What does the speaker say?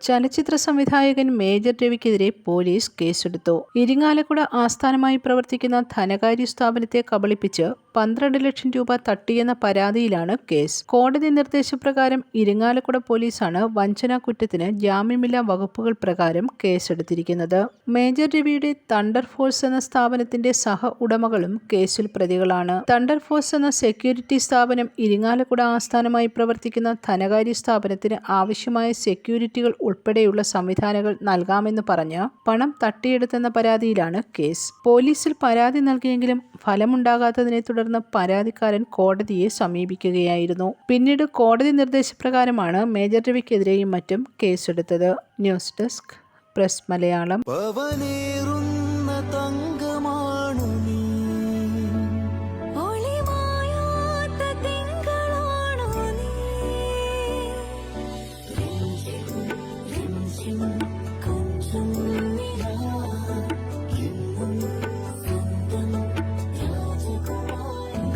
ചലച്ചിത്ര സംവിധായകൻ major രവിക്കെതിരെ police കേസെടുത്തു. ഇരിങ്ങാലക്കുട ആസ്ഥാനമായി പ്രവർത്തിക്കുന്ന ധനകാര്യ സ്ഥാപനത്തെ കബളിപ്പിച്ച് പന്ത്രണ്ട് ലക്ഷം രൂപ തട്ടിയെന്ന പരാതിയിലാണ് കേസ്. കോടതി നിർദ്ദേശപ്രകാരം ഇരിങ്ങാലക്കുട പോലീസാണ് വഞ്ചനാ കുറ്റത്തിന് ജാമ്യമില്ലാ വകുപ്പുകൾ പ്രകാരം കേസെടുത്തിരിക്കുന്നത്. മേജർ രവിയുടെ തണ്ടർ ഫോഴ്സ് എന്ന സ്ഥാപനത്തിന്റെ സഹ ഉടമകളും കേസിൽ പ്രതികളാണ്. തണ്ടർ ഫോഴ്സ് എന്ന സെക്യൂരിറ്റി സ്ഥാപനം ഇരിങ്ങാലക്കുട ആസ്ഥാനമായി പ്രവർത്തിക്കുന്ന ധനകാര്യ സ്ഥാപനത്തിന് ആവശ്യമായ സെക്യൂരിറ്റികൾ ഉൾപ്പെടെയുള്ള സംവിധാനങ്ങൾ നൽകാമെന്ന് പറഞ്ഞ് പണം തട്ടിയെടുത്തെന്ന പരാതിയിലാണ് കേസ്. പോലീസിൽ പരാതി നൽകിയെങ്കിലും ഫലമുണ്ടാകാത്തതിനെ തുടർന്ന് പരാതിക്കാരൻ കോടതിയെ സമീപിക്കുകയായിരുന്നു. പിന്നീട് കോടതി നിർദ്ദേശപ്രകാരമാണ് മേജർ രവിക്കെതിരെയും മറ്റും കേസെടുത്തത്. News desk press Malayalam. രാജകുമാരി